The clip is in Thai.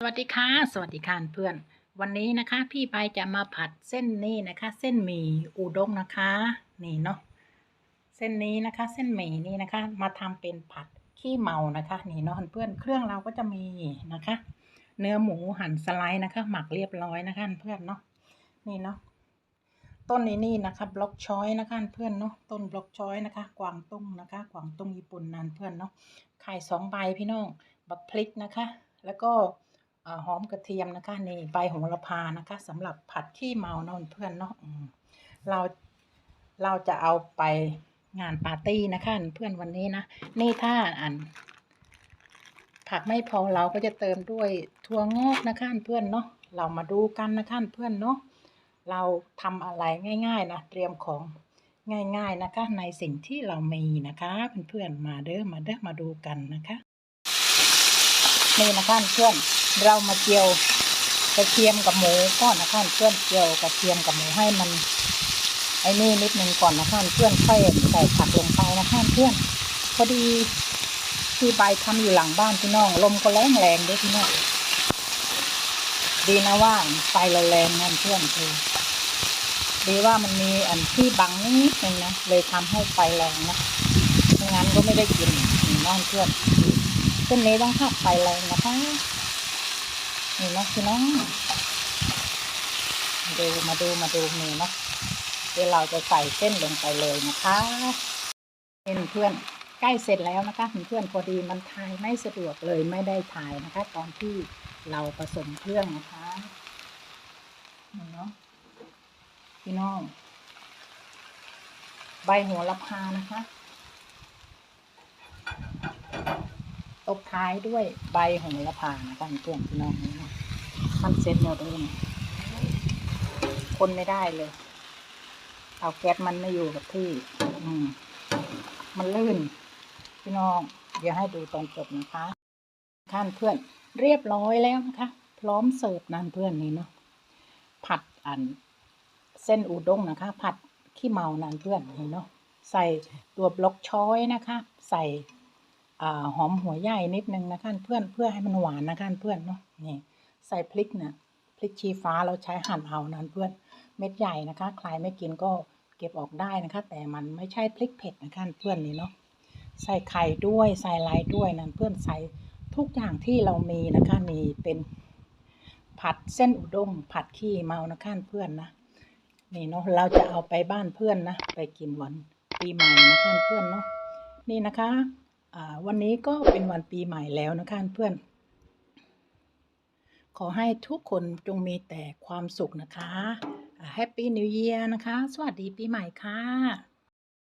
สวัสดีค่ะ สวัสดีค่ะเพื่อน วันนี้นะคะพี่ไปจะมาผัดเส้นนี้นะคะ เส้นหมี่อูด้งนะคะนี่เนาะเส้นนี้นะคะ เส้นหมี่นี่นะคะ มาทำเป็นผัดขี้เมานะคะนี่เนาะเพื่อนเครื่องเราก็จะมีนะคะ เนื้อหมูหั่นสไลด์นะคะ หมักเรียบร้อยนะคะเพื่อนเนาะนี่เนาะต้นนี้นี่นะคะบล็อกช้อยนะคะเพื่อนเนาะต้นบล็อกช้อยนะคะ กวางตุ้งนะคะกวางตุ้งญี่ปุ่นนานเพื่อนเนาะไข่สองใบพี่น้องบักพริกนะคะ แล้วก็ หอมกระเทียมนะคะนี่ใบโหระพานะคะสำหรับผัดขี้เมาเนอนเพื่อนเนาะเราเราจะเอาไปงานปาร์ตี้นะคะเพื่อนวันนี้นะนี่ถ้าอัน ผักไม่พอเราก็จะเติมด้วยถั่วงอกนะคะเพื่อนเนาะเรามาดูกันนะคะเพื่อนเนาะเราทำอะไรง่าย ๆ นะเตรียมของง่าย ๆนะคะ ในสิ่งที่เรามีนะคะเพื่อนๆมาเด้อมาเด้อมาดูกันนะคะ นี่นะคะเพื่อนเรามาเจียวกระเทียมกับหมูก่อนนะคะเพื่อนเจียวกระเทียมกับหมูให้มันไอ้นี่นิดนึงก่อนนะคะเพื่อนค่อยใส่ผักลงไปนะคะเพื่อนพอดีที่ใบทำอยู่หลังบ้านพี่น้องลมก็แรงแรงด้วยพี่น้องดีนะว่าไฟเราแรงนั่นเพื่อนคือดีว่ามันมีอันที่บังนิดนึงนะเลยทำให้ไฟแรงนะไม่งั้นก็ไม่ได้กินนี่น้องเพื่อน เส้นนี้ต้องหักไฟแรงนะคะนี่นะพี่น้องดูมาดูมาดูนี่เนาะเดี๋ยวเราจะใส่เส้นลงไปเลยนะคะเป็นเพื่อนใกล้เสร็จแล้วนะคะเพื่อนพอดีมันถ่ายไม่สะดวกเลยไม่ได้ถ่ายนะคะ ตอนที่เราผสมเครื่องนะคะนี่เนาะพี่น้อง ใบหัวละพานะคะ ตบท้ายด้วยใบโหระพานะคะเพื่อนพี่น้องนะมันเสร็จหมดเลยนคนไม่ได้เลย เอาแก๊สมันไม่อยู่กับที่ อืม มันลื่น พี่น้อง เดี๋ยวให้ดูตอนจบนะคะท่านเพื่อนเรียบร้อยแล้วนะคะ พร้อมเสิร์ฟนั่นเพื่อนนี่เนาะผัดอัน เส้นอูด้งนะคะ ผัดขี้เมานั่นเพื่อนนี่เนาะใส่ตัวบล็อกช้อยนะคะ ใส่ หอมหัวใหญ่นิดนึงนะคะเพื่อนเพื่อให้มันหวานนะคะเพื่อนเนาะนี่ใส่พริกนะพริกชี้ฟ้าเราใช้หั่นเอานั้นเพื่อนเม็ดใหญ่นะคะใครไม่กินก็เก็บออกได้นะคะ แต่มันไม่ใช่พริกเผ็ดนะคะเพื่อนนี่เนาะใส่ไข่ด้วยใส่ลายด้วยนั่นเพื่อนใส่ทุกอย่างที่เรามีนะคะนี่เป็นผัดเส้นอุด้งผัดขี้เมานะคะเพื่อนนะนี่เนาะเราจะเอาไปบ้านเพื่อนนะไปกินวันปีใหม่นะคะเพื่อนเนาะนี่นะคะ วันนี้ก็เป็นวันปีใหม่แล้วนะคะเพื่อน ขอให้ทุกคนจงมีแต่ความสุขนะคะแฮปปี้นิวเยียร์นะคะ สวัสดีปีใหม่ค่ะ